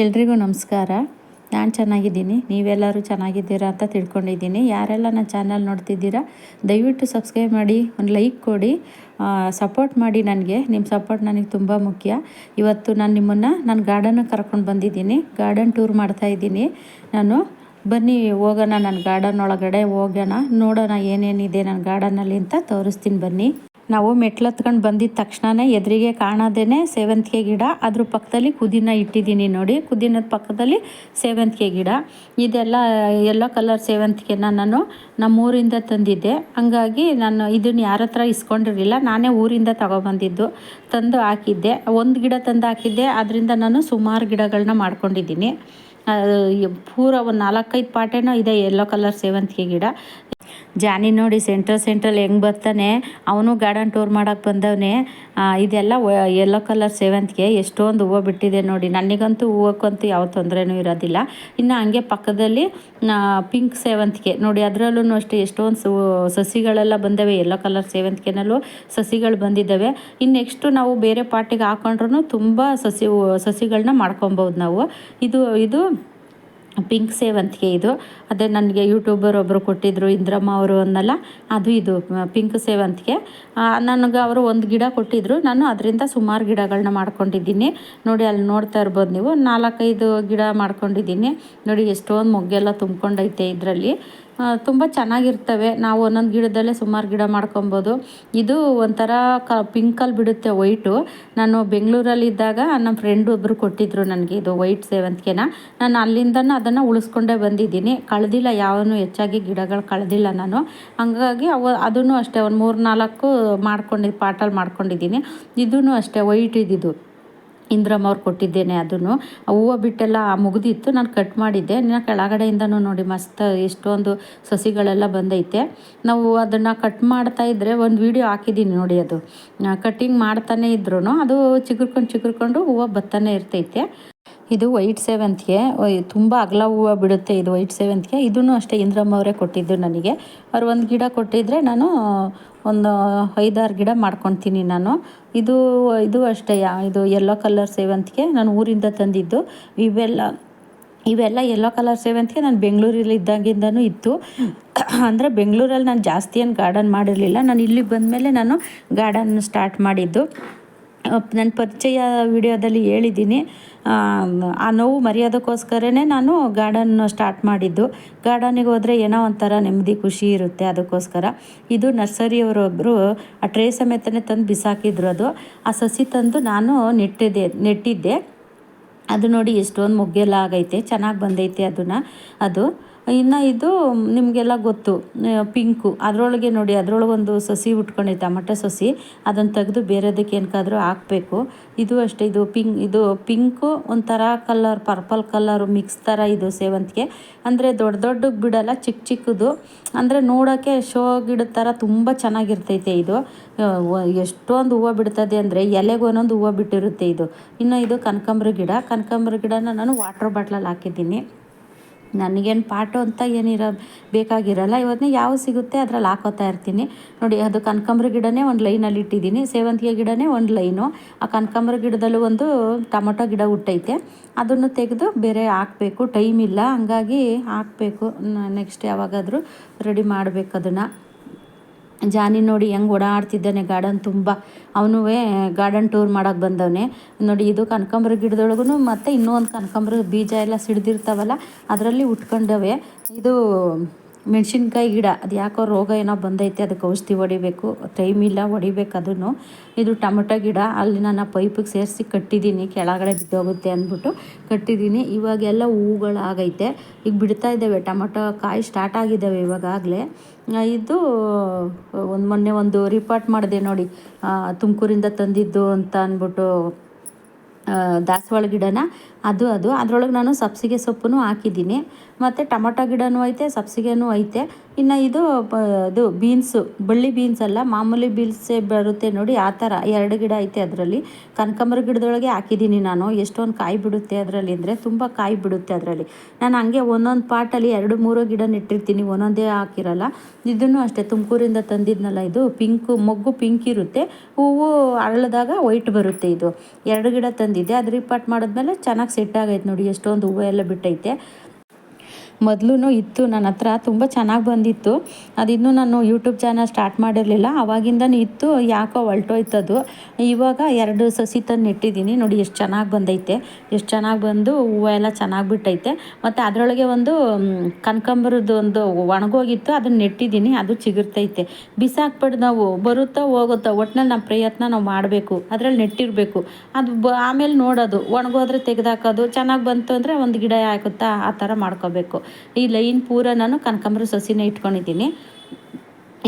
ಎಲ್ರಿಗೂ ನಮಸ್ಕಾರ. ನಾನು ಚೆನ್ನಾಗಿದ್ದೀನಿ. ನೀವೆಲ್ಲರೂ ಚೆನ್ನಾಗಿದ್ದೀರಾ ಅಂತ ತಿಳ್ಕೊಂಡಿದ್ದೀನಿ. ಯಾರೆಲ್ಲ ನನ್ನ ಚಾನಲ್ ನೋಡ್ತಿದ್ದೀರಾ, ದಯವಿಟ್ಟು ಸಬ್ಸ್ಕ್ರೈಬ್ ಮಾಡಿ, ಒಂದು ಲೈಕ್ ಕೊಡಿ. ಸಪೋರ್ಟ್ ಮಾಡಿ ನನಗೆ. ನಿಮ್ಮ ಸಪೋರ್ಟ್ ನನಗೆ ತುಂಬ ಮುಖ್ಯ. ಇವತ್ತು ನಾನು ನಿಮ್ಮನ್ನು, ನಾನು ಗಾರ್ಡನ್ಗೆ ಕರ್ಕೊಂಡು ಬಂದಿದ್ದೀನಿ. ಗಾರ್ಡನ್ ಟೂರ್ ಮಾಡ್ತಾಯಿದ್ದೀನಿ ನಾನು, ಬನ್ನಿ ಹೋಗೋಣ ನನ್ನ ಗಾರ್ಡನ್ ಒಳಗಡೆ ಹೋಗೋಣ. ನೋಡೋಣ ಏನೇನಿದೆ ನನ್ನ ಗಾರ್ಡನಲ್ಲಿ ಅಂತ ತೋರಿಸ್ತೀನಿ ಬನ್ನಿ. ನಾವು ಮೆಟ್ಲು ಹತ್ಕೊಂಡು ಬಂದಿದ್ದ ತಕ್ಷಣವೇ ಎದುರಿಗೆ ಕಾಣೋದೇ ಸೇವಂತಿಗೆ ಗಿಡ. ಅದ್ರ ಪಕ್ಕದಲ್ಲಿ ಕುದಿನ ಇಟ್ಟಿದ್ದೀನಿ ನೋಡಿ. ಕುದಿನದ ಪಕ್ಕದಲ್ಲಿ ಸೇವಂತಿಗೆ ಗಿಡ. ಇದೆಲ್ಲ, ಎಲ್ಲೋ ಕಲರ್ ಸೇವಂತಿಗೆನ ನಾನು ನಮ್ಮ ಊರಿಂದ ತಂದಿದ್ದೆ. ಹಂಗಾಗಿ ನಾನು ಇದನ್ನು ಯಾರ ಹತ್ರ ಇಸ್ಕೊಂಡಿರಲಿಲ್ಲ, ನಾನೇ ಊರಿಂದ ತಗೊಬಂದಿದ್ದು, ತಂದು ಹಾಕಿದ್ದೆ. ಒಂದು ಗಿಡ ತಂದು ಹಾಕಿದ್ದೆ, ಅದರಿಂದ ನಾನು ಸುಮಾರು ಗಿಡಗಳನ್ನ ಮಾಡ್ಕೊಂಡಿದ್ದೀನಿ. ಪೂರ ಒಂದು ನಾಲ್ಕೈದು ಪಾಟೇನೋ ಇದೆ ಎಲ್ಲೋ ಕಲರ್ ಸೇವಂತಿಗೆ ಗಿಡ. ಜಾನಿ ನೋಡಿ ಸೆಂಟ್ರಲ್ ಸೆಂಟ್ರಲ್ ಹೆಂಗೆ ಬರ್ತಾನೆ, ಅವನು ಗಾರ್ಡನ್ ಟೂರ್ ಮಾಡೋಕ್ಕೆ ಬಂದವನೆ. ಇದೆಲ್ಲ ಯೆಲ್ಲೋ ಕಲರ್ ಸೇವಂತಿಗೆ ಎಷ್ಟೊಂದು ಹೂವು ಬಿಟ್ಟಿದೆ ನೋಡಿ. ನನಗಂತೂ ಹೂವಕ್ಕಂತೂ ಯಾವ ತೊಂದರೆನೂ ಇರೋದಿಲ್ಲ. ಇನ್ನು ಹಂಗೆ ಪಕ್ಕದಲ್ಲಿ ಪಿಂಕ್ ಸೇವಂತಿಗೆ ನೋಡಿ ಅದರಲ್ಲೂ ಅಷ್ಟೇ ಎಷ್ಟೊಂದು ಸಸಿಗಳೆಲ್ಲ ಬಂದವೆ. ಯೆಲ್ಲೋ ಕಲರ್ ಸೇವಂತಿಗೆನಲ್ಲೂ ಸಸಿಗಳು ಬಂದಿದ್ದಾವೆ. ಇನ್ನು ನೆಕ್ಸ್ಟು ನಾವು ಬೇರೆ ಪಾಟಿಗೆ ಹಾಕೊಂಡ್ರೂ ತುಂಬ ಸಸಿ ಸಸಿಗಳನ್ನ ಮಾಡ್ಕೊಬೋದು ನಾವು. ಇದು ಇದು ಪಿಂಕ್ ಸೇವಂತಿಗೆ ಇದು. ಅದೇ ನನಗೆ ಯೂಟ್ಯೂಬರ್ ಒಬ್ಬರು ಕೊಟ್ಟಿದ್ದರು ಇಂದ್ರಮ್ಮ ಅವರು ಅನ್ನಲ್ಲ, ಅದು ಇದು, ಪಿಂಕ್ ಸೇವಂತಿಗೆ ನನಗೆ ಅವರು ಒಂದು ಗಿಡ ಕೊಟ್ಟಿದ್ದರು ನಾನು ಅದರಿಂದ ಸುಮಾರು ಗಿಡಗಳನ್ನ ಮಾಡ್ಕೊಂಡಿದ್ದೀನಿ. ನೋಡಿ, ಅಲ್ಲಿ ನೋಡ್ತಾ ಇರ್ಬೋದು ನೀವು, ನಾಲ್ಕೈದು ಗಿಡ ಮಾಡ್ಕೊಂಡಿದ್ದೀನಿ. ನೋಡಿ, ಎಷ್ಟೊಂದು ಮೊಗ್ಗೆಲ್ಲ ತುಂಬ್ಕೊಂಡೈತೆ ಇದರಲ್ಲಿ. ತುಂಬ ಚೆನ್ನಾಗಿರ್ತವೆ. ನಾವು ಒಂದೊಂದು ಗಿಡದಲ್ಲೇ ಸುಮಾರು ಗಿಡ ಮಾಡ್ಕೊಬೋದು. ಇದು ಒಂಥರ ಕ ಪಿಂಕಲ್ಲಿ ಬಿಡುತ್ತೆ ವೈಟು ನಾನು ಬೆಂಗಳೂರಲ್ಲಿದ್ದಾಗ ನಮ್ಮ ಫ್ರೆಂಡ್ ಒಬ್ಬರು ಕೊಟ್ಟಿದ್ದರು ನನಗೆ ಇದು ವೈಟ್ ಸೇವಂತಿಗೆನ ನಾನು ಅಲ್ಲಿಂದನೂ ಅದನ್ನು ಉಳಿಸ್ಕೊಂಡೇ ಬಂದಿದ್ದೀನಿ. ಕಳೆದಿಲ್ಲ ಯಾವನು ಹೆಚ್ಚಾಗಿ ಗಿಡಗಳು ಕಳೆದಿಲ್ಲ ನಾನು. ಹಂಗಾಗಿ ಅವ ಅದೂ ಅಷ್ಟೇ ಒಂದು ಮೂರು ನಾಲ್ಕು ಮಾಡ್ಕೊಂಡು ಪಾಟಲ್ಲಿ ಮಾಡ್ಕೊಂಡಿದ್ದೀನಿ. ಇದೂ ಅಷ್ಟೇ ವೈಟ್ ಇದ್ದಿದ್ದು ಇಂದ್ರಮ್ಮ ಅವ್ರು ಕೊಟ್ಟಿದ್ದೇನೆ ಅದನ್ನು. ಹೂವು ಬಿಟ್ಟೆಲ್ಲ ಮುಗಿದಿತ್ತು, ನಾನು ಕಟ್ ಮಾಡಿದ್ದೆ. ನಿನ್ನ ಕೆಳಗಡೆಯಿಂದನೂ ನೋಡಿ ಮಸ್ತ್ ಎಷ್ಟೊಂದು ಸಸಿಗಳೆಲ್ಲ ಬಂದೈತೆ. ನಾವು ಅದನ್ನು ಕಟ್ ಮಾಡ್ತಾ ಇದ್ದರೆ ಒಂದು ವೀಡಿಯೋ ಹಾಕಿದ್ದೀನಿ ನೋಡಿ ಅದು. ಕಟ್ಟಿಂಗ್ ಮಾಡ್ತಾನೆ ಇದ್ರೂ ಅದು ಚಿಗುರ್ಕೊಂಡು ಚಿಗುರ್ಕೊಂಡು ಹೂವು ಬತ್ತಾನೆ ಇರ್ತೈತೆ. ಇದು ವೈಟ್ ಸೇವಂತಿಗೆ ತುಂಬ ಅಗಲ ಹೂವು ಬಿಡುತ್ತೆ ಇದು ವೈಟ್ ಸೇವಂತಿಗೆ ಇದೂ ಅಷ್ಟೇ ಇಂದ್ರಮ್ಮ ಅವರೇ ಕೊಟ್ಟಿದ್ದು ನನಗೆ. ಅವ್ರು ಒಂದು ಗಿಡ ಕೊಟ್ಟಿದ್ದರೆ ನಾನು, ಒಂದು ಐದಾರು ಗಿಡ ಮಾಡ್ಕೊತೀನಿ ನಾನು. ಇದು ಇದು ಅಷ್ಟೇ ಇದು ಯೆಲ್ಲೋ ಕಲರ್ ಸೇವಂತಿಗೆ ನಾನು ಊರಿಂದ ತಂದಿದ್ದು. ಇವೆಲ್ಲ ಇವೆಲ್ಲ ಯೆಲ್ಲೋ ಕಲರ್ ಸೇವಂತಿಗೆ ನಾನು ಬೆಂಗಳೂರಲ್ಲಿ ಇದ್ದಾಗಿಂದನೂ ಇತ್ತು. ಅಂದರೆ ಬೆಂಗಳೂರಲ್ಲಿ ನಾನು ಜಾಸ್ತಿ ಏನು ಗಾರ್ಡನ್ ಮಾಡಿರಲಿಲ್ಲ. ನಾನು ಇಲ್ಲಿಗೆ ಬಂದಮೇಲೆ ನಾನು ಗಾರ್ಡನ್ ಸ್ಟಾರ್ಟ್ ಮಾಡಿದ್ದು. ನನ್ನ ಪರಿಚಯ ವಿಡಿಯೋದಲ್ಲಿ ಹೇಳಿದ್ದೀನಿ. ಆ ನೋವು ಮರೆಯೋದಕ್ಕೋಸ್ಕರನೇ ನಾನು ಗಾರ್ಡನ್ ಸ್ಟಾರ್ಟ್ ಮಾಡಿದ್ದು. ಗಾರ್ಡನಿಗೆ ಹೋದರೆ ಏನೋ ಒಂಥರ ನೆಮ್ಮದಿ, ಖುಷಿ ಇರುತ್ತೆ ಅದಕ್ಕೋಸ್ಕರ. ಇದು ನರ್ಸರಿಯವರೊಬ್ಬರು ಆ ಟ್ರೇ ಸಮೇತನೇ ತಂದು ಬಿಸಾಕಿದ್ರು ಅದು. ಆ ಸಸಿ ತಂದು ನಾನು ನೆಟ್ಟಿದ್ದೆ ನೆಟ್ಟಿದ್ದೆ. ಅದು ನೋಡಿ ಎಷ್ಟೊಂದು ಮೊಗ್ಗೆಲ್ಲ ಆಗೈತೆ, ಚೆನ್ನಾಗಿ ಬಂದೈತೆ ಅದನ್ನು, ಅದು. ಇನ್ನು ಇದು ನಿಮಗೆಲ್ಲ ಗೊತ್ತು ಪಿಂಕು. ಅದರೊಳಗೆ ನೋಡಿ, ಅದರೊಳಗೊಂದು ಸಸಿ ಉಟ್ಕೊಂಡೈತೆ ಟಮಟೊ ಸಸಿ. ಅದನ್ನು ತೆಗೆದು ಬೇರೆದಕ್ಕೆ ಏನಕ್ಕಾದರೂ ಹಾಕಬೇಕು. ಇದು ಅಷ್ಟೇ, ಇದು ಪಿಂಕ್, ಇದು ಪಿಂಕು, ಒಂಥರ ಕಲರ್, ಪರ್ಪಲ್ ಕಲ್ಲರು ಮಿಕ್ಸ್ ಥರ ಇದು ಸೇವಂತಿಗೆ. ಅಂದರೆ ದೊಡ್ಡ ದೊಡ್ಡ ಬಿಡಲ್ಲ ಚಿಕ್ಕ ಚಿಕ್ಕದು. ಅಂದರೆ ನೋಡೋಕ್ಕೆ ಶೋ ಗಿಡದ ಥರ ತುಂಬ ಚೆನ್ನಾಗಿರ್ತೈತೆ ಇದು. ಎಷ್ಟೊಂದು ಹೂವು ಬಿಡ್ತದೆ ಅಂದರೆ ಎಲೆಗೆ ಒಂದೊಂದು ಹೂವು ಬಿಟ್ಟಿರುತ್ತೆ ಇದು. ಇನ್ನು ಇದು ಕನಕಾಂಬ್ರ ಗಿಡ. ಕನಕಾಂಬ್ರ ಗಿಡನ ನಾನು ವಾಟ್ರ್ ಬಾಟ್ಲಲ್ಲಿ ಹಾಕಿದ್ದೀನಿ. ನನಗೇನು ಪಾಟು ಅಂತ ಏನಿರೋ ಬೇಕಾಗಿರಲ್ಲ ಇವತ್ತಿನ ಯಾವ ಸಿಗುತ್ತೆ ಅದ್ರಲ್ಲಿ ಹಾಕೋತಾ ಇರ್ತೀನಿ. ನೋಡಿ, ಅದು ಕನಕಾಂಬ್ರ ಗಿಡನೇ ಒಂದು ಲೈನಲ್ಲಿ ಇಟ್ಟಿದ್ದೀನಿ. ಸೇವಂತಿಗೆ ಗಿಡನೇ ಒಂದು ಲೈನು ಆ ಕನಕಾಂಬ್ರ ಗಿಡದಲ್ಲೂ ಒಂದು ಟೊಮೊಟೊ ಗಿಡ ಹುಟ್ಟೈತೆ. ಅದನ್ನು ತೆಗೆದು ಬೇರೆ ಹಾಕಬೇಕು. ಟೈಮ್ ಇಲ್ಲ, ಹಂಗಾಗಿ ಹಾಕಬೇಕು. ನೆಕ್ಸ್ಟ್ ಯಾವಾಗಾದರೂ ರೆಡಿ ಮಾಡಬೇಕು ಅದನ್ನು. ಜಾನಿ ನೋಡಿ ಹೆಂಗೆ ಓಡಾಡ್ತಿದ್ದಾನೆ ಗಾರ್ಡನ್ ತುಂಬ. ಅವನೂ ಗಾರ್ಡನ್ ಟೂರ್ ಮಾಡೋಕೆ ಬಂದವನೇ. ನೋಡಿ ಇದು ಕನಕಾಂಬ್ರ ಗಿಡದೊಳಗೂ ಮತ್ತು ಇನ್ನೂ ಒಂದು ಕನಕಾಂಬ್ರ ಬೀಜ ಎಲ್ಲ ಸಿಡ್ದಿರ್ತಾವಲ್ಲ, ಅದರಲ್ಲಿ ಉಟ್ಕೊಂಡವೆ ಇದು ಮೆಣಸಿನ್ಕಾಯಿ ಗಿಡ, ಅದು ಯಾಕೋ ರೋಗ ಏನೋ ಬಂದೈತೆ, ಅದಕ್ಕೆ ಔಷಧಿ ಹೊಡಿಬೇಕು, ಟೈಮ್ ಇಲ್ಲ, ಹೊಡಿಬೇಕು ಅದನ್ನು. ಇದು ಟೊಮೆಟೊ ಗಿಡ, ಅಲ್ಲಿ ನಾನು ಪೈಪಿಗೆ ಸೇರಿಸಿ ಕಟ್ಟಿದ್ದೀನಿ, ಕೆಳಗಡೆ ಬಿದ್ದೋಗುತ್ತೆ ಅಂದ್ಬಿಟ್ಟು ಕಟ್ಟಿದ್ದೀನಿ. ಇವಾಗೆಲ್ಲ ಹೂಗಳಾಗೈತೆ. ಈಗ ಬಿಡ್ತಾ ಇದ್ದಾವೆ, ಟೊಮೆಟೊ ಕಾಯಿ ಸ್ಟಾರ್ಟ್ ಆಗಿದ್ದಾವೆ ಇವಾಗಾಗಲೇ. ಇದು, ಒಂದು ಮೊನ್ನೆ ಒಂದು ರಿಪೋರ್ಟ್ ಮಾಡಿದೆ ನೋಡಿ ತುಮಕೂರಿಂದ ತಂದಿದ್ದು ಅಂತ ಅಂದ್ಬಿಟ್ಟು ದಾಸವಾಳ ಗಿಡನ. ಅದು ಅದು. ಅದರೊಳಗೆ ನಾನು ಸಬ್ಸಿಗೆ ಸೊಪ್ಪು ಹಾಕಿದ್ದೀನಿ. ಮತ್ತು ಟೊಮೊಟೊ ಗಿಡನೂ ಐತೆ, ಸಬ್ಸಿಗೆನೂ ಐತೆ. ಇನ್ನು ಇದು ಇದು ಬೀನ್ಸು, ಬಳ್ಳಿ ಬೀನ್ಸ್ ಅಲ್ಲ, ಮಾಮೂಲಿ ಬೀನ್ಸೇ ಬರುತ್ತೆ ನೋಡಿ, ಆ ಥರ ಎರಡು ಗಿಡ ಐತೆ ಅದರಲ್ಲಿ. ಕನಕಾಂಬರ ಗಿಡದೊಳಗೆ ಹಾಕಿದ್ದೀನಿ ನಾನು, ಎಷ್ಟೊಂದು ಕಾಯಿ ಬಿಡುತ್ತೆ ಅದರಲ್ಲಿ ಅಂದರೆ ತುಂಬ ಕಾಯಿ ಬಿಡುತ್ತೆ ಅದರಲ್ಲಿ. ನಾನು ಹಂಗೆ ಒಂದೊಂದು ಪಾಟಲ್ಲಿ ಎರಡು, ಮೂರು ಗಿಡ ನೆಟ್ಟಿರ್ತೀನಿ ಒಂದೊಂದೇ ಹಾಕಿರಲ್ಲ. ಇದನ್ನು ಅಷ್ಟೇ, ತುಮಕೂರಿಂದ ತಂದಿದ್ನಲ್ಲ ಇದು, ಪಿಂಕು, ಮೊಗ್ಗು ಪಿಂಕ್ ಇರುತ್ತೆ. ಹೂವು ಅರಳಿದಾಗ ವೈಟ್ ಬರುತ್ತೆ ಇದು. ಎರಡು ಗಿಡ ತಂದು ತಂದಿದ್ದೆ ಅದು ರಿಪಾರ್ಟ್ ಮಾಡಿದ್ಮೇಲೆ ಚೆನ್ನಾಗಿ ಸೆಟ್ ಆಗೈತೆ ನೋಡಿ, ಎಷ್ಟೊಂದು ಹೂವು ಎಲ್ಲ ಬಿಟ್ಟೈತೆ. ಮೊದಲು ಇತ್ತು, ನನ್ನ ಹತ್ರ ತುಂಬ ಚೆನ್ನಾಗಿ ಬಂದಿತ್ತು. ಅದಿನ್ನೂ ನಾನು ಯೂಟ್ಯೂಬ್ ಚಾನಲ್ ಸ್ಟಾರ್ಟ್ ಮಾಡಿರಲಿಲ್ಲ. ಅವಾಗಿಂದ ಇತ್ತು, ಯಾಕೋ ಹೊಲ್ಟೋಯ್ತದು. ಇವಾಗ ಎರಡು ಸಸಿ ತಂದು ನೆಟ್ಟಿದ್ದೀನಿ ನೋಡಿ ಎಷ್ಟು ಚೆನ್ನಾಗಿ ಬಂದೈತೆ. ಎಷ್ಟು ಚೆನ್ನಾಗಿ ಬಂದು ಹೂವು ಎಲ್ಲ ಚೆನ್ನಾಗಿ ಬಿಟ್ಟೈತೆ. ಮತ್ತು ಅದರೊಳಗೆ ಒಂದು ಕನಕಾಂಬರದ್ದು ಒಂದು ಒಣಗೋಗಿತ್ತು. ಅದನ್ನು ನೆಟ್ಟಿದ್ದೀನಿ ಅದು ಚಿಗುರ್ತೈತೆ. ಬಿಸಾಕ್ಬಿಟ್ಟು ನಾವು. ಬರುತ್ತಾ, ಹೋಗುತ್ತಾ ಒಟ್ಟಿನಲ್ಲಿ ನಮ್ಮ ಪ್ರಯತ್ನ ನಾವು ಮಾಡಬೇಕು. ಅದರಲ್ಲಿ ನೆಟ್ಟಿರಬೇಕು. ಅದು ಬ, ಆಮೇಲೆ ನೋಡೋದು. ಒಣಗೋದ್ರೆ ತೆಗೆದಾಕೋದು. ಚೆನ್ನಾಗಿ ಬಂತು ಅಂದರೆ ಒಂದು ಗಿಡ ಹಾಕುತ್ತಾ ಆ ಥರ ಮಾಡ್ಕೋಬೇಕು. ಈ ಲೈನ್ ಪೂರ ನಾನು ಕನಕಾಂಬರ ಸಸಿನ ಇಟ್ಕೊಂಡಿದ್ದೀನಿ.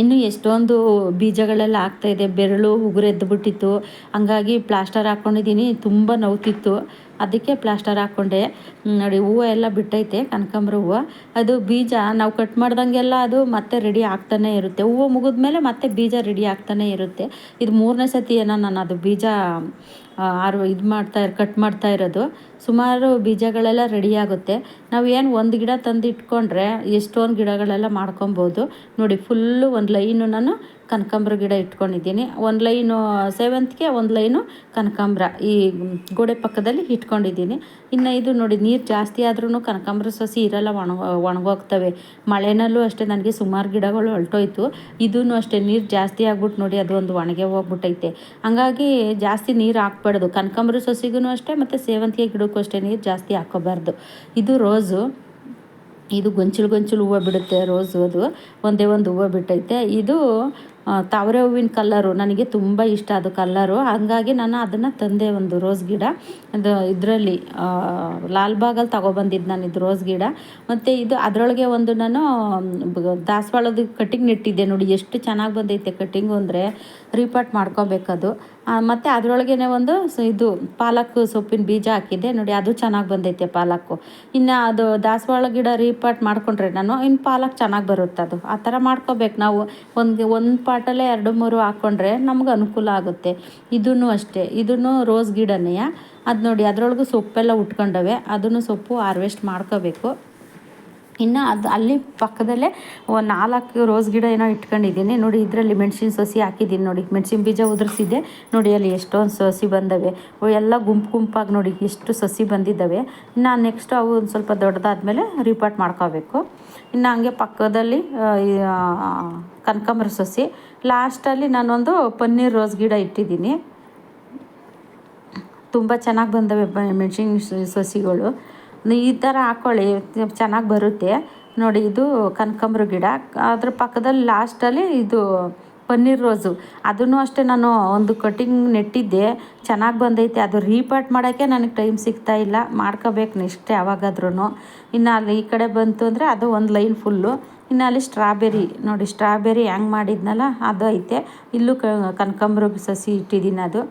ಇನ್ನು ಎಷ್ಟೊಂದು ಬೀಜಗಳೆಲ್ಲ ಆಗ್ತಾಯಿದೆ ಬೆರಳು, ಉಗುರು ಎದ್ದುಬಿಟ್ಟಿತ್ತು ಹಂಗಾಗಿ ಪ್ಲಾಸ್ಟರ್ ಹಾಕ್ಕೊಂಡಿದ್ದೀನಿ ತುಂಬ ನೋವ್ತಿತ್ತು. ಅದಕ್ಕೆ ಪ್ಲಾಸ್ಟರ್ ಹಾಕ್ಕೊಂಡೆ ನೋಡಿ, ಹೂವು ಎಲ್ಲ ಬಿಟ್ಟೈತೆ, ಕನಕಾಂಬರ ಹೂವು. ಅದು ಬೀಜ ನಾವು ಕಟ್ ಮಾಡ್ದಂಗೆಲ್ಲ ಅದು ಮತ್ತೆ ರೆಡಿ ಆಗ್ತಾನೆ ಇರುತ್ತೆ. ಹೂವು ಮುಗಿದ್ಮೇಲೆ ಮತ್ತೆ ಬೀಜ ರೆಡಿ ಆಗ್ತಾನೆ ಇರುತ್ತೆ. ಇದು ಮೂರನೇ ಸತಿ ಏನೋ ನಾನು ಅದು ಬೀಜ ಆರು, ಇದು ಮಾಡ್ತಾ ಕಟ್ ಮಾಡ್ತಾ ಇರೋದು. ಸುಮಾರು ಬೀಜಗಳೆಲ್ಲ ರೆಡಿ ಆಗುತ್ತೆ. ನಾವು ಏನು ಒಂದು ಗಿಡ ತಂದಿಟ್ಕೊಂಡ್ರೆ ಎಷ್ಟೊಂದು ಗಿಡಗಳೆಲ್ಲ ಮಾಡ್ಕೊಬೋದು. ನೋಡಿ ಫುಲ್ಲು ಒಂದು ಲೈನು ನಾನು ಕನಕಾಂಬ್ರ ಗಿಡ ಇಟ್ಕೊಂಡಿದ್ದೀನಿ. ಒಂದು ಲೈನು, ಸೇವಂತಿಗೆ ಒಂದು ಲೈನು ಕನಕಾಂಬ್ರ ಈ ಗೋಡೆ ಪಕ್ಕದಲ್ಲಿ ಇಟ್ಕೊಂಡಿದ್ದೀನಿ. ಇನ್ನು ಇದು ನೋಡಿ, ನೀರು ಜಾಸ್ತಿ ಆದ್ರೂ ಕನಕಾಂಬ್ರ ಸಸಿ ಇರಲ್ಲ ಒಣ ಒಣಗೋಗ್ತವೆ. ಮಳೆನಲ್ಲೂ ಅಷ್ಟೇ ನನಗೆ ಸುಮಾರು ಗಿಡಗಳು ಹೊಲ್ಟೋಯ್ತು. ಇದೂ ಅಷ್ಟೇ, ನೀರು ಜಾಸ್ತಿ ಆಗ್ಬಿಟ್ಟು ನೋಡಿ ಅದು ಒಂದು ಒಣಗೆ ಹೋಗ್ಬಿಟ್ಟೈತೆ ಹಂಗಾಗಿ ಜಾಸ್ತಿ ನೀರು ಹಾಕ್ಬಾರ್ದು. ಕನಕಾಂಬ್ರ ಸಸಿಗೂ ಅಷ್ಟೇ, ಮತ್ತು ಸೇವಂತಿಗೆ ಗಿಡಕ್ಕೂ ಅಷ್ಟೇ ನೀರು ಜಾಸ್ತಿ ಹಾಕೋಬಾರ್ದು ಇದು ರೋಸು. ಇದು ಗೊಂಚಲು ಗೊಂಚಲು ಹೂವು ಬಿಡುತ್ತೆ ರೋಸು ಅದು. ಒಂದೇ ಒಂದು ಹೂವು ಬಿಟ್ಟೈತೆ. ಇದು ತಾವರೆ ಹೂವಿನ ಕಲ್ಲರು ನನಗೆ ತುಂಬ ಇಷ್ಟ ಅದು ಕಲ್ಲರು. ಹಂಗಾಗಿ ನಾನು ಅದನ್ನು ತಂದೆ ಒಂದು ರೋಸ್ ಗಿಡ. ಅದು ಇದರಲ್ಲಿ ಲಾಲ್ಬಾಗಲ್ಲಿ ತಗೊಬಂದಿದ್ದು ನಾನು ಇದು ರೋಸ್ ಗಿಡ. ಮತ್ತು ಇದು ಅದರೊಳಗೆ ಒಂದು ನಾನು ದಾಸವಾಳದ ಕಟ್ಟಿಂಗ್ ನೆಟ್ಟಿದ್ದೆ ನೋಡಿ, ಎಷ್ಟು ಚೆನ್ನಾಗಿ ಬಂದೈತೆ ಕಟ್ಟಿಂಗು ಅಂದರೆ ರೀಪಾಟ್ ಮಾಡ್ಕೋಬೇಕದು. ಮತ್ತು ಅದರೊಳಗೇ ಒಂದು ಇದು ಪಾಲಕ್ ಸೊಪ್ಪಿನ ಬೀಜ ಹಾಕಿದ್ದೆ ನೋಡಿ, ಅದು ಚೆನ್ನಾಗಿ ಬಂದೈತೆ ಪಾಲಕ್ಕು. ಇನ್ನು ಅದು ದಾಸವಾಳ ಗಿಡ ರೀಪಾಟ್ ಮಾಡಿಕೊಂಡ್ರೆ ನಾನು ಇನ್ನು ಪಾಲಕ್ ಚೆನ್ನಾಗಿ ಬರುತ್ತೆ ಅದು ಆ ಥರ ಮಾಡ್ಕೋಬೇಕು ನಾವು. ಒಂದು ಒಂದು ಪಾಟಲ್ಲೇ ಎರಡು ಮೂರು ಹಾಕ್ಕೊಂಡ್ರೆ ನಮ್ಗೆ ಅನುಕೂಲ ಆಗುತ್ತೆ. ಇದೂ ಅಷ್ಟೇ. ಇದನ್ನು ರೋಸ್ ಗಿಡನೇ ಅದು ನೋಡಿ, ಅದರೊಳಗೂ ಸೊಪ್ಪೆಲ್ಲ ಉಟ್ಕೊಂಡವೆ. ಅದನ್ನು ಸೊಪ್ಪು ಹಾರ್ವೆಸ್ಟ್ ಮಾಡ್ಕೋಬೇಕು. ಇನ್ನು ಅದು ಅಲ್ಲಿ ಪಕ್ಕದಲ್ಲೇ ಒಂದು ನಾಲ್ಕು ರೋಸ್ ಗಿಡ ಏನೋ ಇಟ್ಕೊಂಡಿದ್ದೀನಿ. ನೋಡಿ, ಇದರಲ್ಲಿ ಮೆಣಸಿನ ಸಸಿ ಹಾಕಿದ್ದೀನಿ ನೋಡಿ. ಮೆಣಸಿನ ಬೀಜ ಉದುರಿಸಿದ್ದೆ. ನೋಡಿ, ಅಲ್ಲಿ ಎಷ್ಟೊಂದು ಸಸಿ ಬಂದವೆ. ಎಲ್ಲ ಗುಂಪು ಗುಂಪಾಗಿ ನೋಡಿ, ಎಷ್ಟು ಸಸಿ ಬಂದಿದ್ದಾವೆ. ನಾನು ನೆಕ್ಸ್ಟ್ ಅವು ಒಂದು ಸ್ವಲ್ಪ ದೊಡ್ಡದಾದ್ಮೇಲೆ ರಿಪಾರ್ಟ್ ಮಾಡ್ಕೋಬೇಕು. ಇನ್ನು ಹಂಗೆ ಪಕ್ಕದಲ್ಲಿ ಕನಕಾಂಬರ ಸಸಿ. ಲಾಸ್ಟಲ್ಲಿ ನಾನೊಂದು ಪನ್ನೀರ್ ರೋಸ್ ಗಿಡ ಇಟ್ಟಿದ್ದೀನಿ. ತುಂಬ ಚೆನ್ನಾಗಿ ಬಂದವೆ ಮೆಣಸಿನ ಸಸಿಗಳು. ಈ ಥರ ಹಾಕ್ಕೊಳ್ಳಿ ಚೆನ್ನಾಗಿ ಬರುತ್ತೆ. ನೋಡಿ, ಇದು ಕನಕಾಂಬ್ರ ಗಿಡ. ಅದ್ರ ಪಕ್ಕದಲ್ಲಿ ಲಾಸ್ಟಲ್ಲಿ ಇದು ಪನ್ನೀರ್ ರೋಸು. ಅದನ್ನು ಅಷ್ಟೇ ನಾನು ಒಂದು ಕಟಿಂಗ್ ನೆಟ್ಟಿದ್ದೆ. ಚೆನ್ನಾಗಿ ಬಂದೈತೆ. ಅದು ರೀಪಾರ್ಟ್ ಮಾಡೋಕ್ಕೆ ನನಗೆ ಟೈಮ್ ಸಿಗ್ತಾ ಇಲ್ಲ. ಮಾಡ್ಕೋಬೇಕು ನೆಕ್ಸ್ಟ್ ಯಾವಾಗಾದ್ರೂ ಇನ್ನು ಅಲ್ಲಿ ಈ ಕಡೆ ಬಂತು ಅಂದರೆ ಅದು ಒಂದು ಲೈನ್ ಫುಲ್ಲು. ಇನ್ನು ಅಲ್ಲಿ ಸ್ಟ್ರಾಬೆರಿ, ನೋಡಿ ಸ್ಟ್ರಾಬೆರಿ ಹೆಂಗೆ ಮಾಡಿದ್ನಲ್ಲ, ಅದು ಐತೆ. ಇಲ್ಲೂ ಕನಕಾಂಬ್ರ ಸಸಿ ಇಟ್ಟಿದ್ದೀನಿ ಅದು.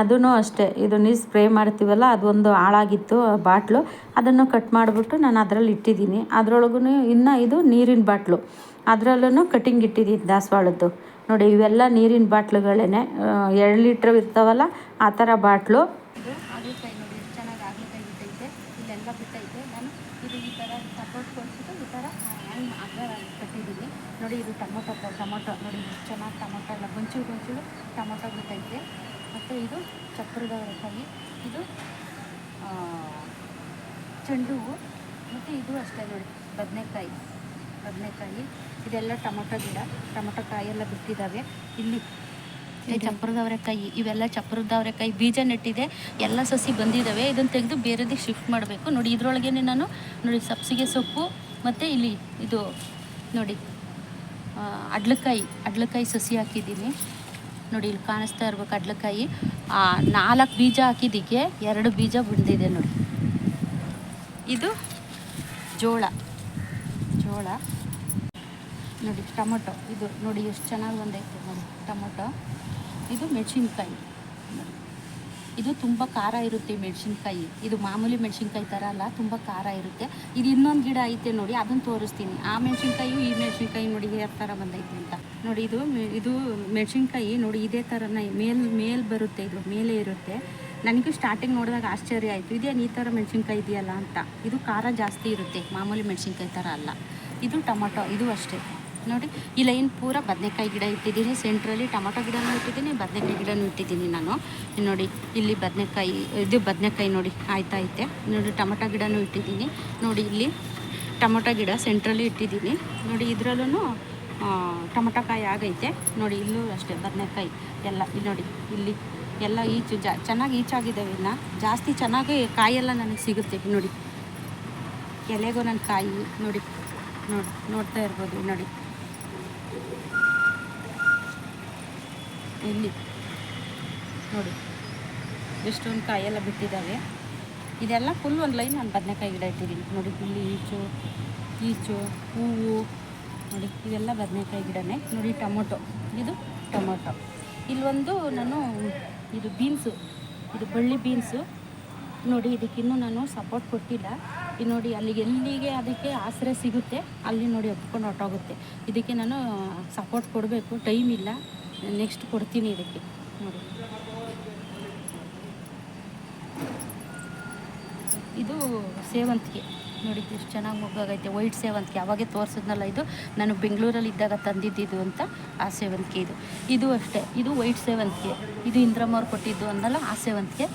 ಅದೂ ಅಷ್ಟೇ. ಇದು ನೀರು ಸ್ಪ್ರೇ ಮಾಡ್ತೀವಲ್ಲ ಅದೊಂದು ಹಾಳಾಗಿತ್ತು ಬಾಟ್ಲು. ಅದನ್ನು ಕಟ್ ಮಾಡಿಬಿಟ್ಟು ನಾನು ಅದರಲ್ಲಿ ಇಟ್ಟಿದ್ದೀನಿ ಅದರೊಳಗೂ ಇನ್ನು ಇದು ನೀರಿನ ಬಾಟ್ಲು. ಅದರಲ್ಲೂ ಕಟಿಂಗ್ ಇಟ್ಟಿದ್ದೀನಿ ದಾಸವಾಳದ್ದು. ನೋಡಿ, ಇವೆಲ್ಲ ನೀರಿನ ಬಾಟ್ಲುಗಳೇನೆ. ಎರಡು ಲೀಟ್ರ್ ಇರ್ತಾವಲ್ಲ, ಆ ಥರ ಬಾಟ್ಲು. ನೋಡಿ, ಇದು ಟೊಮೊಟೊ ಟೊಮೊಟೊ, ನೋಡಿ ಚೆನ್ನಾಗಿ ಟೊಮೊಟೊ ಎಲ್ಲ ಗೊಂಚು ಗೊಂಚಲು ಟೊಮೊಟೊ ಬಿಟ್ಟೈತೆ. ಮತ್ತು ಇದು ಚಪ್ರದ ಅವರೆಕಾಯಿ ಇದು ಚೆಂಡು ಹೂವು, ಮತ್ತು ಇದು ಅಷ್ಟೇ ನೋಡಿ, ಬದನೆಕಾಯಿ. ಬದನೆಕಾಯಿ, ಇದೆಲ್ಲ ಟೊಮೊಟೊ ಗಿಡ, ಟೊಮೊಟೊ ಎಲ್ಲ ಬಿಟ್ಟಿದ್ದಾವೆ. ಇಲ್ಲಿ ಅವರೆಕಾಯಿ, ಇವೆಲ್ಲ ಚಪ್ರದ ಅವರೆಕಾಯಿ, ಬೀಜ ನೆಟ್ಟಿದೆ. ಎಲ್ಲ ಸಸಿ ಬಂದಿದ್ದಾವೆ. ಇದನ್ನು ತೆಗೆದು ಬೇರೆದಕ್ಕೆ ಶಿಫ್ಟ್ ಮಾಡಬೇಕು. ನೋಡಿ, ಇದರೊಳಗೇನೆ ನಾನು, ನೋಡಿ, ಸಬ್ಸಿಗೆ ಸೊಪ್ಪು, ಮತ್ತು ಇಲ್ಲಿ ಇದು, ನೋಡಿ ಅಡ್ಲಕಾಯಿ ಅಡ್ಲಕಾಯಿ ಸಸಿ ಹಾಕಿದ್ದೀನಿ. ನೋಡಿ, ಇಲ್ಲಿ ಕಾಣಿಸ್ತಾ ಇರ್ಬೇಕು ಅಡ್ಲಕಾಯಿ. ನಾಲ್ಕು ಬೀಜ ಹಾಕಿದ್ದಕ್ಕೆ ಎರಡು ಬೀಜ ಬಂದಿದೆ ನೋಡಿ. ಇದು ಜೋಳ. ಜೋಳ ನೋಡಿ, ಟೊಮೊಟೊ. ಇದು ನೋಡಿ, ಎಷ್ಟು ಚೆನ್ನಾಗಿ ಬಂದೈತೆ ನೋಡಿ, ಟೊಮೊಟೊ. ಇದು ಮೆಣಸಿನ್ಕಾಯಿ. ಇದು ತುಂಬ ಖಾರ ಇರುತ್ತೆ ಮೆಣಸಿನ್ಕಾಯಿ. ಇದು ಮಾಮೂಲಿ ಮೆಣಸಿನ್ಕಾಯಿ ಥರ ಅಲ್ಲ, ತುಂಬ ಖಾರ ಇರುತ್ತೆ. ಇದು ಇನ್ನೊಂದು ಗಿಡ ಐತೆ ನೋಡಿ ಅದನ್ನು ತೋರಿಸ್ತೀನಿ. ಆ ಮೆಣಸಿನ್ಕಾಯಿ ಈ ಮೆಣಸಿನ್ಕಾಯಿ ನೋಡಿ ಯಾವ ಥರ ಬಂದೈತೆ ಅಂತ. ನೋಡಿ, ಇದು ಇದು ಮೆಣಸಿನ್ಕಾಯಿ ನೋಡಿ, ಇದೇ ಥರ ಮೇಲ್ ಮೇಲ್ ಬರುತ್ತೆ ಇದು, ಮೇಲೆ ಇರುತ್ತೆ. ನನಗೂ ಸ್ಟಾರ್ಟಿಂಗ್ ನೋಡಿದಾಗ ಆಶ್ಚರ್ಯ ಆಯಿತು, ಇದೇನು ಈ ಥರ ಮೆಣಸಿನ್ಕಾಯಿ ಇದೆಯಲ್ಲ ಅಂತ. ಇದು ಖಾರ ಜಾಸ್ತಿ ಇರುತ್ತೆ, ಮಾಮೂಲಿ ಮೆಣಸಿನ್ಕಾಯಿ ಥರ ಅಲ್ಲ. ಇದು ಟೊಮೊಟೊ, ಇದು ಅಷ್ಟೇ. ನೋಡಿ, ಈ ಲೈನ್ ಪೂರ ಬದನೆಕಾಯಿ ಗಿಡ ಇಟ್ಟಿದ್ದೀನಿ. ಸೆಂಟ್ರಲ್ಲಿ ಟೊಮೊಟೊ ಗಿಡನೂ ಇಟ್ಟಿದ್ದೀನಿ, ಬದನೆಕಾಯಿ ಗಿಡನೂ ಇಟ್ಟಿದ್ದೀನಿ ನಾನು. ನೋಡಿ, ಇಲ್ಲಿ ಬದನೆಕಾಯಿ, ಇದು ಬದನೆಕಾಯಿ ನೋಡಿ, ಆಯ್ತಾ ಐತೆ. ನೋಡಿ, ಟೊಮೊಟೊ ಗಿಡನೂ ಇಟ್ಟಿದ್ದೀನಿ. ನೋಡಿ, ಇಲ್ಲಿ ಟೊಮೊಟೊ ಗಿಡ ಸೆಂಟ್ರಲ್ಲಿ ಇಟ್ಟಿದ್ದೀನಿ. ನೋಡಿ ಇದರಲ್ಲೂ ಟೊಮೊಟೊ ಕಾಯಿ ಆಗೈತೆ. ನೋಡಿ, ಇಲ್ಲೂ ಅಷ್ಟೇ ಬದನೆಕಾಯಿ ಎಲ್ಲ. ಇಲ್ಲಿ ನೋಡಿ, ಇಲ್ಲಿ ಎಲ್ಲ ಈಚು ಜಾ, ಚೆನ್ನಾಗಿ ಈಚಾಗಿದ್ದಾವೆ ಇನ್ನು. ಜಾಸ್ತಿ ಚೆನ್ನಾಗಿ ಎಲ್ಲ ನನಗೆ ಸಿಗುತ್ತೆ. ನೋಡಿ, ಎಲೆಗೂ ನನ್ನ ಕಾಯಿ, ನೋಡಿ. ನೋಡಿ, ನೋಡ್ತಾ ಇರ್ಬೋದು, ನೋಡಿ. ಇಲ್ಲಿ, ನೋಡಿ. ಎಷ್ಟೊಂದು ಕಾಯೆಲ್ಲ ಬಿಟ್ಟಿದ್ದಾವೆ. ಇದೆಲ್ಲ ಫುಲ್ ಒಂದು ಲೈನ್ ನಾನು ಬದನೆಕಾಯಿ ಗಿಡ ಇಟ್ಟಿದ್ದೀನಿ. ನೋಡಿ, ಇಲ್ಲಿ ಈಚು ಈಚು, ಹೂವು, ನೋಡಿ, ಇವೆಲ್ಲ ಬದನೆಕಾಯಿ ಗಿಡನೇ. ನೋಡಿ, ಟೊಮೊಟೊ. ಇದು ಟೊಮೊಟೊ. ಇಲ್ಲೊಂದು ನಾನು ಇದು ಬೀನ್ಸು ಇದು ಬಳ್ಳಿ ಬೀನ್ಸು ನೋಡಿ, ಇದಕ್ಕಿನ್ನೂ ನಾನು ಸಪೋರ್ಟ್ ಕೊಟ್ಟಿಲ್ಲ. ಇದು ನೋಡಿ, ಅಲ್ಲಿಗೆ ಎಲ್ಲಿಗೆ ಅದಕ್ಕೆ ಆಸರೆ ಸಿಗುತ್ತೆ, ಅಲ್ಲಿ ನೋಡಿ ಒಪ್ಕೊಂಡು ಹೊಟ್ಟೋಗುತ್ತೆ ಇದಕ್ಕೆ ನಾನು ಸಪೋರ್ಟ್ ಕೊಡಬೇಕು ಟೈಮ್ ಇಲ್ಲ. ನೆಕ್ಸ್ಟ್ ಕೊಡ್ತೀನಿ ಇದಕ್ಕೆ. ನೋಡಿ. ಇದು ಸೇವಂತಿಗೆ. ನೋಡಿ ಎಷ್ಟು ಚೆನ್ನಾಗಿ ಮುಗ್ಗಾಗೈತೆ ವೈಟ್ ಸೇವಂತಿಗೆ, ಅವಾಗೆ ತೋರಿಸಿದ್ನಲ್ಲ ಇದು. ನಾನು ಬೆಂಗಳೂರಲ್ಲಿ ಇದ್ದಾಗ ತಂದಿದ್ದಿದ್ದು ಅಂತ ಆ ಸೇವಂತಿಗೆ ಇದು. ಇದು ಅಷ್ಟೇ, ಇದು ವೈಟ್ ಸೇವಂತಿಗೆ. ಇದು ಇಂದ್ರಮ್ಮವ್ರು ಕೊಟ್ಟಿದ್ದು ಅಂದಲ್ಲ, ಆ ಸೇವಂತಿಗೆ.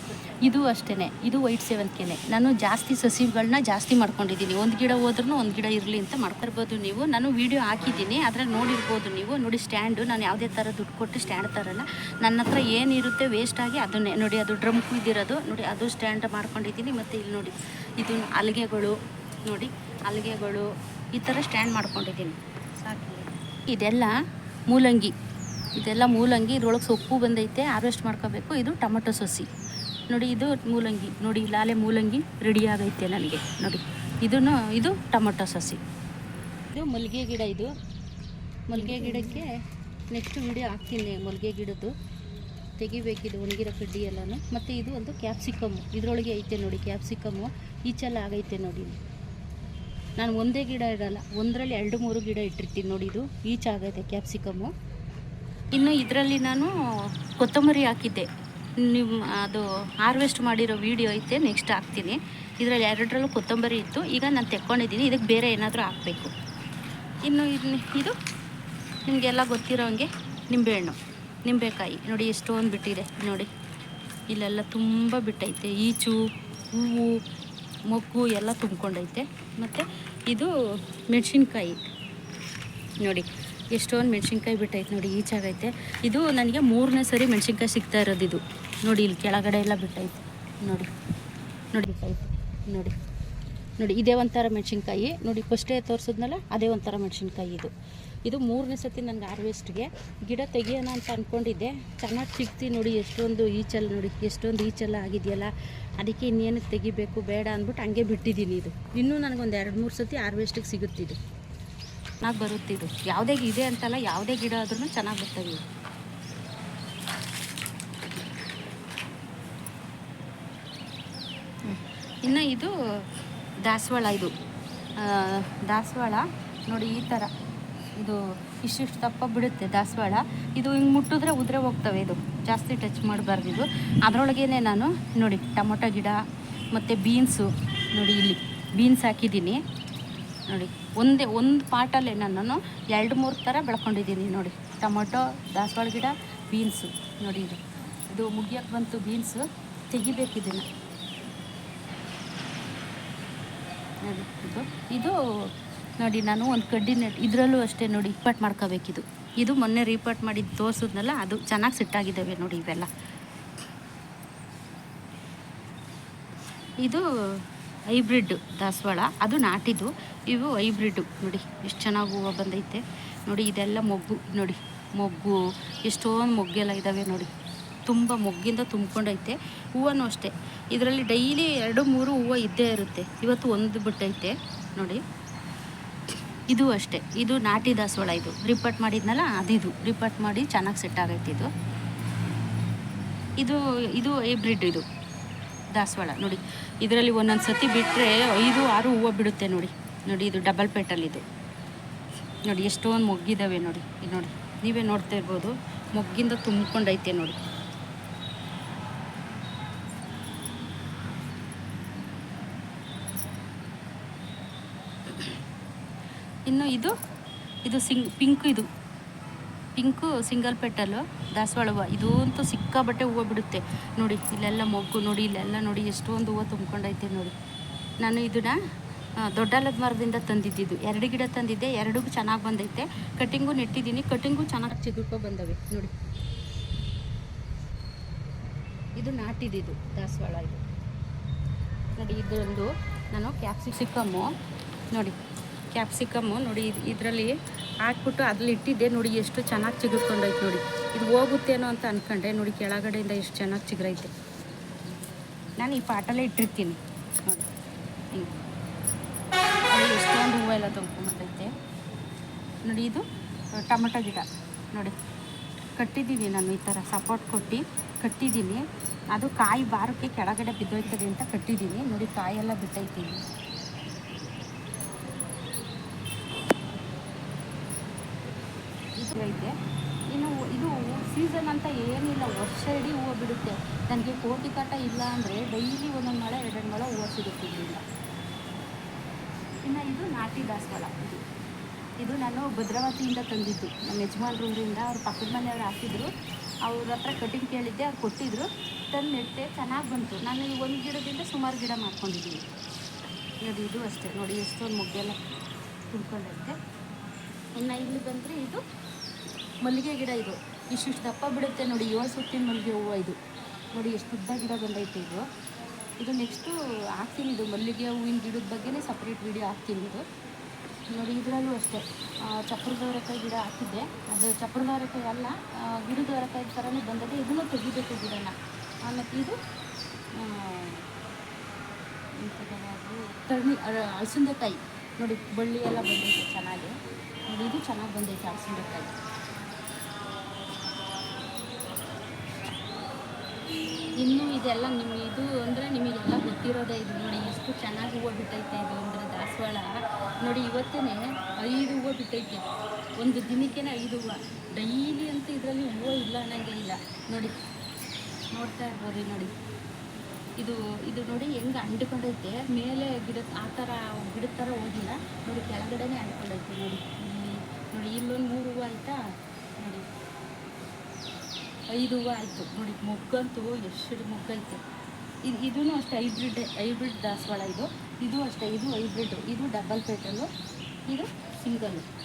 ಇದು ಅಷ್ಟೇ ಇದು ವೈಟ್ ಸೇವಂತಿಗೆನೆ. ನಾನು ಜಾಸ್ತಿ ಸಸಿಗಳನ್ನ ಜಾಸ್ತಿ ಮಾಡ್ಕೊಂಡಿದ್ದೀನಿ. ಒಂದು ಗಿಡ ಹೋದ್ರೂ ಒಂದು ಗಿಡ ಇರಲಿ ಅಂತ ಮಾಡ್ಕೊಳ್ಬೋದು ನೀವು. ನಾನು ವೀಡಿಯೋ ಹಾಕಿದ್ದೀನಿ, ಅದ್ರಲ್ಲಿ ನೋಡಿರ್ಬೋದು ನೀವು. ನೋಡಿ, ಸ್ಟ್ಯಾಂಡು, ನಾನು ಯಾವುದೇ ಥರ ದುಡ್ಡು ಕೊಟ್ಟು ಸ್ಟ್ಯಾಂಡ್ ತರಲ್ಲ. ನನ್ನ ಹತ್ರ ಏನಿರುತ್ತೆ ವೇಸ್ಟ್ ಆಗಿ ಅದನ್ನೇ. ನೋಡಿ, ಅದು ಡ್ರಮ್ ಕುಯ್ದಿರೋದು. ನೋಡಿ, ಅದು ಸ್ಟ್ಯಾಂಡ್ ಮಾಡ್ಕೊಂಡಿದ್ದೀನಿ. ಮತ್ತು ಇಲ್ಲಿ ನೋಡಿ, ಇದು ಅಲ್ಲಿಗೆಗಳು. ನೋಡಿ ಅಲ್ಲಿಗೆಗಳು ಈ ಥರ ಸ್ಟ್ಯಾಂಡ್ ಮಾಡ್ಕೊಂಡಿದ್ದೀನಿ. ಸಾಕು. ಇದೆಲ್ಲ ಮೂಲಂಗಿ. ಇದೆಲ್ಲ ಮೂಲಂಗಿ ಇದ್ರೊಳಗೆ ಸೊಪ್ಪು ಬಂದೈತೆ ಹಾರ್ವೆಸ್ಟ್ ಮಾಡ್ಕೋಬೇಕು. ಇದು ಟೊಮೊಟೊ ಸಸಿ. ನೋಡಿ ಇದು ಮೂಲಂಗಿ. ನೋಡಿ ಲಾಲೆ ಮೂಲಂಗಿ ರೆಡಿ ಆಗೈತೆ ನನಗೆ. ನೋಡಿ ಇದನ್ನು ಇದು ಟೊಮೊಟೊ ಸಸಿ. ಇದು ಮಲ್ಲಿಗೆ ಗಿಡ ಇದು. ಮಲ್ಲಿಗೆ ಗಿಡಕ್ಕೆ ನೆಕ್ಸ್ಟ್ ವಿಡಿಯೋ ಹಾಕ್ತೀನಿ ಮಲ್ಲಿಗೆ ಗಿಡದ್ದು. ತೆಗಿಬೇಕಿದು ಒಣಗಿರೋ ಕಡ್ಡಿ ಎಲ್ಲನೂ. ಮತ್ತು ಇದು ಒಂದು ಕ್ಯಾಪ್ಸಿಕಮ್ಮು ಇದರೊಳಗೆ ಐತೆ ನೋಡಿ ಕ್ಯಾಪ್ಸಿಕಮ್ಮು ಈಚೆಲ್ಲ ಆಗೈತೆ ನೋಡಿ. ನಾನು ಒಂದೇ ಗಿಡ ಇಡಲ್ಲ, ಒಂದರಲ್ಲಿ ಎರಡು ಮೂರು ಗಿಡ ಇಟ್ಟಿರ್ತೀನಿ ನೋಡಿ ಇದು ಈಚಾಗೈತೆ ಕ್ಯಾಪ್ಸಿಕಮ್ಮು ಇನ್ನು ಇದರಲ್ಲಿ ನಾನು ಕೊತ್ತಂಬರಿ ಹಾಕಿದ್ದೆ. ನಿಮ್ಮ ಅದು ಹಾರ್ವೆಸ್ಟ್ ಮಾಡಿರೋ ವೀಡಿಯೋ ಐತೆ ನೆಕ್ಸ್ಟ್ ಹಾಕ್ತೀನಿ. ಇದರಲ್ಲಿ ಎರಡರಲ್ಲೂ ಕೊತ್ತಂಬರಿ ಇತ್ತು, ಈಗ ನಾನು ತೆಕ್ಕೊಂಡಿದ್ದೀನಿ, ಇದಕ್ಕೆ ಬೇರೆ ಏನಾದರೂ ಹಾಕಬೇಕು. ಇನ್ನು ಇನ್ನು ಇದು, ನಿಮಗೆಲ್ಲ ಗೊತ್ತಿರೋ ಹಂಗೆ ನಿಂಬೆಹಣ್ಣು, ನಿಂಬೆಕಾಯಿ. ನೋಡಿ ಎಷ್ಟೊಂದು ಬಿಟ್ಟಿದೆ, ನೋಡಿ. ಇಲ್ಲೆಲ್ಲ ತುಂಬ ಬಿಟ್ಟೈತೆ, ಈಚು, ಹೂವು, ಮೊಗ್ಗು ಎಲ್ಲ ತುಂಬ್ಕೊಂಡೈತೆ. ಮತ್ತು ಇದು ಮೆಣಸಿನ್ಕಾಯಿ. ನೋಡಿ, ಎಷ್ಟೊಂದು ಮೆಣಸಿನ್ಕಾಯಿ ಬಿಟ್ಟೈತೆ ನೋಡಿ ಈಚಾಗೈತೆ ಇದು ನನಗೆ ಮೂರನೇ ಸರಿ ಮೆಣಸಿನ್ಕಾಯಿ ಸಿಗ್ತಾ ಇರೋದು ಇದು. ನೋಡಿ, ಇಲ್ಲಿ ಕೆಳಗಡೆ ಎಲ್ಲ ಬಿಟ್ಟೈತೆ. ನೋಡಿ ನೋಡಿ ನೋಡಿ ನೋಡಿ, ಇದೇ ಒಂಥರ ಮೆಣಸಿನ್ಕಾಯಿ. ನೋಡಿ, ಫಸ್ಟೇ ತೋರಿಸಿದ್ನಲ್ಲ, ಅದೇ ಒಂಥರ ಮೆಣಸಿನ್ಕಾಯಿ ಇದು. ಇದು ಮೂರನೇ ಸತಿ ನನಗೆ ಹಾರ್ವೆಸ್ಟ್ಗೆ ಗಿಡ ತೆಗಿಯೋಣ ಅಂತ ಅಂದ್ಕೊಂಡಿದ್ದೆ ಚೆನ್ನಾಗಿ ಸಿಗ್ತಿ ನೋಡಿ, ಎಷ್ಟೊಂದು ಈಚಲ್ ನೋಡಿ, ಎಷ್ಟೊಂದು ಈಚೆಲ್ಲ ಆಗಿದೆಯಲ್ಲ. ಅದಕ್ಕೆ ಇನ್ನೇನಕ್ಕೆ ತೆಗಿಬೇಕು ಬೇಡ ಅಂದ್ಬಿಟ್ಟು ಹಂಗೆ ಬಿಟ್ಟಿದ್ದೀನಿ ಇದು. ಇನ್ನೂ ನನಗೊಂದು ಎರಡು ಮೂರು ಸತಿ ಹಾರ್ವೆಸ್ಟಿಗೆ ಸಿಗುತ್ತಿದ್ದು ಚೆನ್ನಾಗಿ ಬರುತ್ತಿದ್ದು ಯಾವುದೇ ಇದೆ ಅಂತಲ್ಲ, ಯಾವುದೇ ಗಿಡ ಆದ್ರೂ ಚೆನ್ನಾಗಿ ಬರ್ತವೆ ಇವು ಇನ್ನು ಇದು ದಾಸವಾಳ ಇದು. ದಾಸವಾಳ, ನೋಡಿ ಈ ಥರ ಇದು ಇಷ್ಟಿಷ್ಟು ದಪ್ಪ ಬಿಡುತ್ತೆ ದಾಸವಾಳ. ಇದು ಹಿಂಗೆ ಮುಟ್ಟಿದ್ರೆ ಉದ್ರೆ ಹೋಗ್ತವೆ ಇದು. ಜಾಸ್ತಿ ಟಚ್ ಮಾಡಬಾರ್ದು ಇದು. ಅದರೊಳಗೇನೆ ನಾನು ನೋಡಿ ಟೊಮೊಟೊ ಗಿಡ ಮತ್ತು ಬೀನ್ಸು ನೋಡಿ ಇಲ್ಲಿ. ಬೀನ್ಸ್ ಹಾಕಿದ್ದೀನಿ. ನೋಡಿ ಒಂದೇ ಒಂದು ಪಾಟಲ್ಲೇ ನಾನು ಎರಡು ಮೂರು ಥರ ಬೆಳ್ಕೊಂಡಿದ್ದೀನಿ ನೋಡಿ. ಟೊಮೊಟೊ, ದಾಸವಾಳ ಗಿಡ ಬೀನ್ಸು ನೋಡಿ ಇದು. ಇದು ಮುಗಿಯೋಕ್ಕೆ ಬಂತು ಬೀನ್ಸು ತೆಗಿಬೇಕಿದ್ದೀನಿ ಇದನ್ನು. ನೋಡಿ ಇದು ನೋಡಿ, ನಾನು ಒಂದು ಕಡ್ಡಿ ನೆಟ್ ಇದರಲ್ಲೂ ಅಷ್ಟೇ ನೋಡಿ ಇಪ್ಪಟ್ಟು ಮಾಡ್ಕೋಬೇಕಿದು. ಇದು ಮೊನ್ನೆ ರೀಪಾಟ್ ಮಾಡಿದ್ದು ತೋರಿಸಿದ್ನಲ್ಲ, ಅದು ಚೆನ್ನಾಗಿ ಸಿಟ್ಟಾಗಿದ್ದಾವೆ ನೋಡಿ ಇವೆಲ್ಲ. ಇದು ಹೈಬ್ರಿಡ್ ದಾಸವಾಳ, ಅದು ನಾಟಿದ್ದು, ಇವು ಹೈಬ್ರಿಡ್ಡು ನೋಡಿ, ಎಷ್ಟು ಚೆನ್ನಾಗಿ ಹೂವು ಬಂದೈತೆ. ನೋಡಿ, ಇದೆಲ್ಲ ಮೊಗ್ಗು, ನೋಡಿ, ಮೊಗ್ಗು ಎಷ್ಟೊಂದು ಮೊಗ್ಗೆಲ್ಲ ಇದ್ದಾವೆ ನೋಡಿ. ತುಂಬ ಮೊಗ್ಗಿಂದ ತುಂಬ್ಕೊಂಡೈತೆ ಹೂವನೂ ಅಷ್ಟೇ. ಇದರಲ್ಲಿ ಡೈಲಿ ಎರಡು ಮೂರು ಹೂವು ಇದ್ದೇ ಇರುತ್ತೆ. ಇವತ್ತು ಒಂದು ಬಿಟ್ಟೈತೆ, ನೋಡಿ. ಇದು ಅಷ್ಟೇ. ಇದು ನಾಟಿ ದಾಸವಾಳ ಇದು. ರಿಪೋರ್ಟ್ ಮಾಡಿದ್ನಲ್ಲ, ಅದಿದು. ರಿಪೋರ್ಟ್ ಮಾಡಿ ಚೆನ್ನಾಗಿ ಸೆಟ್ ಆಗೈತೆ ಇದು. ಇದು ಇದು ಹೈಬ್ರಿಡ್ ಇದು. ದಾಸವಾಳ, ನೋಡಿ. ಇದರಲ್ಲಿ ಒಂದೊಂದು ಸತಿ ಬಿಟ್ಟರೆ ಐದು, ಆರು ಹೂವು ಬಿಡುತ್ತೆ ನೋಡಿ. ನೋಡಿ, ಇದು ಡಬಲ್ ಪೇಟಲ್ಲಿದು ನೋಡಿ, ಎಷ್ಟೊಂದು ಮೊಗ್ಗಿದ್ದಾವೆ ನೋಡಿ. ಇದು ನೋಡಿ. ನೀವೇ ನೋಡ್ತಾ ಇರ್ಬೋದು. ಮೊಗ್ಗಿಂದ ತುಂಬ್ಕೊಂಡೈತೆ ನೋಡಿ. ಇನ್ನು ಇದು ಇದು ಸಿಂಗ್ ಪಿಂಕ್ ಇದು. ಪಿಂಕು ಸಿಂಗಲ್ ಪೆಟಲು ದಾಸವಾಳ ಹೂವು ಇದು ಅಂತೂ ಸಿಕ್ಕಾಬಟ್ಟೆ ಹೂವು ಬಿಡುತ್ತೆ. ನೋಡಿ, ಇಲ್ಲೆಲ್ಲ ಮೊಗ್ಗು, ನೋಡಿ, ಇಲ್ಲೆಲ್ಲ ನೋಡಿ, ಎಷ್ಟೊಂದು ಹೂವು ತುಂಬ್ಕೊಂಡೈತೆ ನೋಡಿ. ನಾನು ಇದನ್ನ ದೊಡ್ಡಲದ ಮರದಿಂದ ತಂದಿದ್ದಿದ್ದು. ಎರಡು ಗಿಡ ತಂದಿದ್ದೆ ಎರಡಿಗೂ ಚೆನ್ನಾಗಿ ಬಂದೈತೆ. ಕಟಿಂಗು ನೆಟ್ಟಿದ್ದೀನಿ. ಕಟಿಂಗು ಚೆನ್ನಾಗಿ ಚಿಗುರ್ಕೊ ಬಂದವೆ. ನೋಡಿ. ಇದು ನಾಟಿದ್ದು ದಾಸವಾಳ ಇದು. ನೋಡಿ, ಇದೊಂದು, ನಾನು ಕ್ಯಾಪ್ಸಿಕಮ್ಮು ನೋಡಿ. ಕ್ಯಾಪ್ಸಿಕಮ್ಮು ನೋಡಿ ಇದರಲ್ಲಿ ಹಾಕ್ಬಿಟ್ಟು ಅದ್ರಲ್ಲಿ ಇಟ್ಟಿದ್ದೆ. ನೋಡಿ ಎಷ್ಟು ಚೆನ್ನಾಗಿ ಚಿಗುರ್ಕೊಂಡೈತೆ ನೋಡಿ. ಇದು ಹೋಗುತ್ತೇನೋ ಅಂತ ಅನ್ಕೊಂಡೆ. ನೋಡಿ ಕೆಳಗಡೆಯಿಂದ ಎಷ್ಟು ಚೆನ್ನಾಗಿ ಚಿಗುರೈತೆ. ನಾನು ಈ ಪಾಟಲ್ಲೇ ಇಟ್ಟಿರ್ತೀನಿ. ನೋಡಿ. ಎಷ್ಟೊಂದು ಹೂವು ಎಲ್ಲ ತುಂಬ್ಕೊಂಡ್ಬಂದೈತೆ ನೋಡಿ ಇದು ಟೊಮೆಟೊ ಗಿಡ. ನೋಡಿ. ಕಟ್ಟಿದ್ದೀನಿ ನಾನು ಈ ಥರ ಸಪೋರ್ಟ್ ಕೊಟ್ಟು ಕಟ್ಟಿದ್ದೀನಿ. ಅದು ಕಾಯಿ ಬಾರಕ್ಕೆ ಕೆಳಗಡೆ ಬಿದ್ದೋಯ್ತದೆ ಅಂತ ಕಟ್ಟಿದ್ದೀನಿ. ನೋಡಿ ಕಾಯೆಲ್ಲ ಬಿಟ್ಟೈತಿ ಇಲ್ಲಿ. ಇದು ಐತೆ. ಇನ್ನು ಇದು ಸೀಸನ್ ಅಂತ ಏನಿಲ್ಲ, ವರ್ಷ ಇಡೀ ಹೂವು ಬಿಡುತ್ತೆ. ನನಗೆ ಕೋಟಿ ಕಾಟ ಇಲ್ಲ ಅಂದರೆ ಡೈಲಿ ಒಂದೊಂದು ಮಳೆ, ಎರಡೆರಡು ಮಳೆ ಹೂವು ಸಿಗುತ್ತೆ ಇನ್ನು ಇದು ನಾಟಿ ದಾಸವಾಳ. ಇದು ಇದು ನಾನು ಭದ್ರಾವತಿಯಿಂದ ತಂದಿದ್ದು. ನಮ್ಮ ಯಜಮಾನ್ರ ಊರಿಂದ ಅವ್ರ ಪಕ್ಕದ ಮನೆಯವ್ರು ಹಾಕಿದ್ರು. ಅವ್ರ ಹತ್ರ ಕಟಿಂಗ್ ಕೇಳಿದ್ದೆ, ಅವ್ರು ಕೊಟ್ಟಿದ್ರು. ತಂದು ನೆಟ್ಟೆ ಚೆನ್ನಾಗಿ ಬಂತು. ನಾನು ಈ ಒಂದು ಗಿಡದಿಂದ ಸುಮಾರು ಗಿಡ ಮಾಡ್ಕೊಂಡಿದ್ದೀನಿ. ನೋಡಿ, ಇದು ಅಷ್ಟೇ. ನೋಡಿ, ಎಷ್ಟೊಂದು ಮೊಗ್ಗೆಲ್ಲ ತುಂಬ್ಕೊಂಡೈತೆ ಇನ್ನು ಇಲ್ಲಿ ಬಂದರೆ ಇದು ಮಲ್ಲಿಗೆ ಗಿಡ ಇದು. ಇಷ್ಟಿಷ್ಟು ದಪ್ಪ ಬಿಡುತ್ತೆ ನೋಡಿ, ಏಳು ಸುತ್ತಿನ ಮಲ್ಲಿಗೆ ಹೂವು ಇದು. ನೋಡಿ, ಎಷ್ಟು ಉದ್ದ ಗಿಡ ಬಂದೈತೆ ಇದು. ಇದು ನೆಕ್ಸ್ಟು ಹಾಕ್ತೀನಿ ಇದು ಮಲ್ಲಿಗೆ ಹೂವಿನ ಗಿಡದ ಬಗ್ಗೆನೇ ಸಪ್ರೇಟ್ ವಿಡಿಯೋ ಹಾಕ್ತೀನಿ ಇದು. ನೋಡಿ, ಇದರಲ್ಲೂ ಅಷ್ಟೇ. ಚಪ್ರದವರೆಕಾಯಿ ಗಿಡ ಹಾಕಿದ್ದೆ. ಅದು ಚಪ್ರದವರೆಕಾಯಿ ಅಲ್ಲ ಗಿಡದವರಕಾಯಿ ಥರನೇ ಬಂದದೆ, ಇದನ್ನು ತೆಗಿಬೇಕು ಗಿಡನ. ಆಮೇಲೆ ಇದು ಹಸಿಂದೆಕಾಯಿ ತರ್ಣಿ ಅಲಸಂದೆಕಾಯಿ. ನೋಡಿ, ಬಳ್ಳಿ ಎಲ್ಲ ಬಂದೈತೆ ಚೆನ್ನಾಗಿ. ನೋಡಿ, ಇದು ಚೆನ್ನಾಗಿ ಬಂದೈತೆ ಅಲಸಂದೆಕಾಯಿ. ಇನ್ನು ಇದೆಲ್ಲ ನಿಮ್ಮ ಇದು ಅಂದರೆ ನಿಮಗೆಲ್ಲ ಗೊತ್ತಿರೋದೇ ಇದು ನೋಡಿ, ಎಷ್ಟು ಚೆನ್ನಾಗಿ ಹೂವು ಬಿಟ್ಟೈತೆ ಇದು ಅಂದರೆ ದಾಸವಾಳ. ನೋಡಿ ಇವತ್ತೇ ಐದು ಹೂವು ಬಿಟ್ಟೈತೆ. ಒಂದು ದಿನಕ್ಕೆ ಐದು ಹೂವು. ಡೈಲಿ ಅಂತ ಇದರಲ್ಲಿ ಹೂವು ಇಲ್ಲ ಅನ್ನಂಗೆ ಇಲ್ಲ. ನೋಡಿ, ನೋಡ್ತಾ ಇರ್ಬೋದು ನೋಡಿ. ಇದು ಇದು ನೋಡಿ ಹೆಂಗೆ ಅಂಡ್ಕೊಂಡೈತೆ ಮೇಲೆ ಗಿಡ, ಆ ಥರ ಗಿಡದ ಥರ ಹೋಗಿಲ್ಲ. ನೋಡಿ, ಕೆಳಗಡೆನೇ ಅಂಟ್ಕೊಂಡೈತೆ ನೋಡಿ. ನೋಡಿ, ಇಲ್ಲೊಂದು ಮೂರು ಹೂವು ಆಯಿತಾ? ನೋಡಿ. ಐದು ಹೂವು ಆಯಿತು. ನೋಡಿ, ಮೊಗ್ಗಂತೂ ಎಷ್ಟು ಮೊಗ್ಗೈತೆ. ಇದು ಇದೂ ಅಷ್ಟೇ, ಹೈಬ್ರಿಡ್ ಹೈಬ್ರಿಡ್ ದಾಸವಾಳ ಇದು. ಇದು ಅಷ್ಟೇ, ಇದು ಹೈಬ್ರಿಡ್. ಇದು ಡಬಲ್ ಪೇಟಲ್ಲು ಇದು ಸಿಂಗಲ್ಲು.